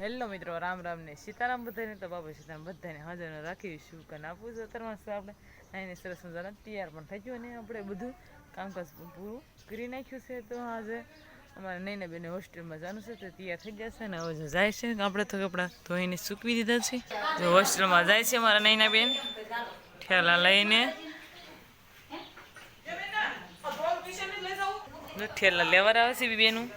Hello મિત્રો રામ રામ ને સીતારામ બધાને તો બાબા સીતારામ બધાને હાજર રાખીશું કે આપવું છે. અત્યારમાં શું આપણે અહીંને સરસ મજાના તૈયાર પણ થઈ ગયું અને આપણે બધું કામકાજ પૂરું કરી નાખ્યું છે. તો આજે અમારે નઈને બેને હોસ્ટેલમાં જવાનું છે તો તૈયાર થઈ જશે ને હવે જાય છે. આપણે તો કપડાં ધોઈને સૂકવી દીધા છે. જો હોસ્ટેલમાં જાય છે મારા નૈના બેન. ઠેલા લઈને. ઠેલા લેવા આવે છે બેનું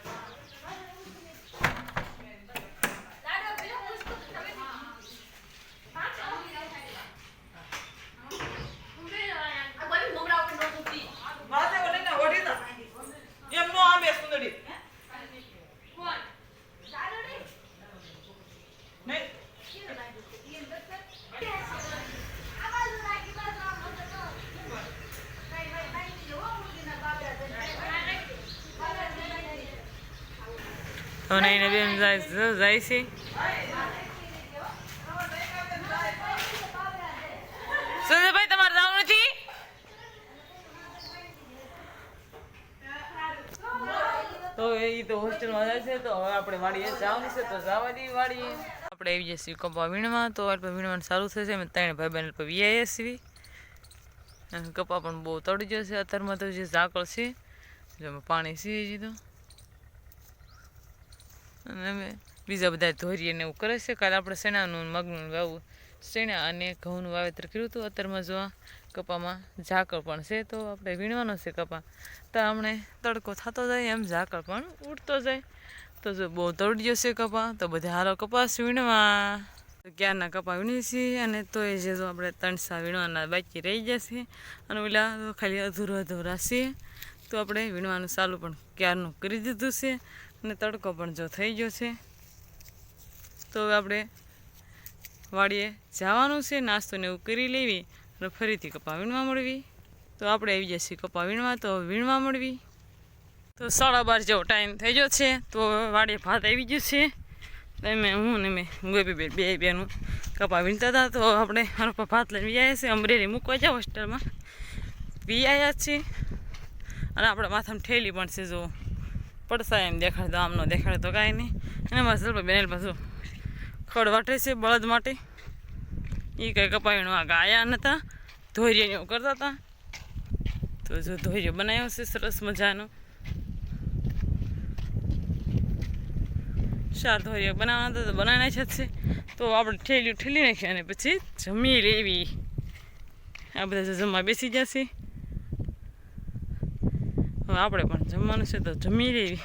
માથે ઓલે ને ઓઢી દો. એમ નો આંબે સુંદરી. નહીં. તો નઈને બેન જાય જાય છે સુરેશભાઈ તમારે જવાનું નથી તો એ તો હોસ્ટેલમાં જાય છે તો હવે આપણે વાડીએ જવાનું છે તો જવા વાડીએ આપણે આવી જઈએ કપા વીણવા તો આપણે વીણવાનું સારું થશે અમે ત્રણ ભાઈ બહેન પર વીઆઈએ છીએ કપા પણ બહુ ગયો છે અત્યારમાં તો જે ઝાકળ છે જેમાં પાણી સીવી દીધું અને અમે બીજા બધા ધોરીએ ને એવું કરે છે. કાલે આપણે શેણાનું મગનું વાવું. શેણા અને ઘઉંનું વાવેતર કર્યું હતું અત્યારમાં જો કપામાં ઝાકળ પણ છે તો આપણે વીણવાનો છે કપા. તો હમણે તડકો થતો જાય એમ ઝાકળ પણ ઉડતો જાય. તો જો બહુ તળડ્યો છે કપા, તો બધા હારો કપાસ વીણવા. ક્યારના કપા વીણી છીએ અને તો એ જે જો આપણે તણસા વીણવાના બાકી રહી જશે અને ઓલા ખાલી અધૂરો અધૂરા છીએ. તો આપણે વીણવાનું ચાલુ પણ ક્યારનું કરી દીધું છે. અને તડકો પણ જો થઈ ગયો છે. તો હવે આપણે વાડીએ જવાનું છે નાસ્તો ને એવું કરી લેવી અને ફરીથી કપા વીણવા મળવી. તો આપણે આવી જઈએ કપા વીણવા, તો વીણવા મળવી. તો સાડા બાર જેવો ટાઈમ થઈ ગયો છે, તો વાડીએ ભાત આવી ગયું છે. મેં હું ને મેં ગોપી બેન બે બેનું કપા વીણતા હતા. તો આપણે મારા ભાત લઈને વી આવ્યા છે, અમરેલી મૂકવા જાવ હોસ્ટેલમાં વી આવ્યા છીએ. અને આપણા માથામાં ઠેલી પણ છે, જો. પડસા એમ દેખાડે, તો આમનો દેખાડે તો કાંઈ નહીં. અને મારા સલપા બેન પાછું ખડ વાટે છે બળદ માટે. એ કંઈ કપાયણું આ ગાયા નહોતા ધોર્ય ને એવું કરતા હતા. તો જો ધોરિયો બનાવ્યો છે સરસ મજાનો. ચાર ધોરિયા બનાવવાના હતા, તો બનાવી નાખ્યા છે. તો આપણે ઠેલ્યું ઠેલી નાખી અને પછી જમી લેવી. આ બધા જમવા બેસી જશે આપણે પણ જમવાનું છે તો જમી લેવી.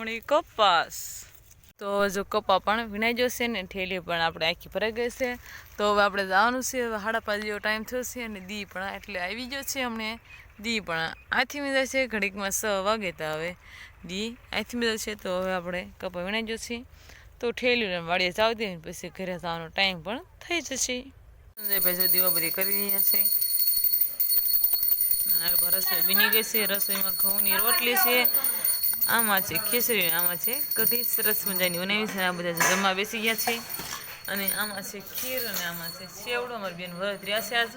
મળી કપાસ. તો જો કપા પણ વિનાઈ જશે ને ઠેલી પણ આપણે આખી ભરાઈ ગઈ છે. તો હવે આપણે જવાનું છે, હવે સાડા પાંચ જેવો ટાઈમ થયો છે અને દી પણ એટલે આવી ગયો છે અમને. દી પણ આથી મીધા છે ઘડીકમાં છ વાગે તો હવે દી આથી મીધા છે, તો હવે આપણે કપા વિનાઈ જશે તો ઠેલીને વાડીએ જાવ દે પછી ઘરે જવાનો ટાઈમ પણ થઈ જશે. સંજયભાઈ જો દીવા બધી કરી રહ્યા છે. રસોઈ બની ગઈ છે, રસોઈમાં ઘઉંની રોટલી છે. આમાં છે ખીચડી આમાં છે, કઢી સરસ મજાની બનાવી છે આ બધા જમવા બેસી ગયા છે. અને આમાં છે ખીર અને આમાં છે સેવડો. અમારી બેન વરત રહ્યા છે આજ.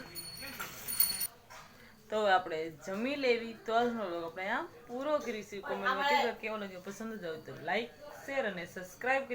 તો આપણે જમી લેવી. તો આપણે આમ પૂરો કરીશું. કોમેન્ટ કેવો લાગ્યો પસંદ જ આવ્યો તો લાઈક શેર અને સબસ્ક્રાઈબ કરી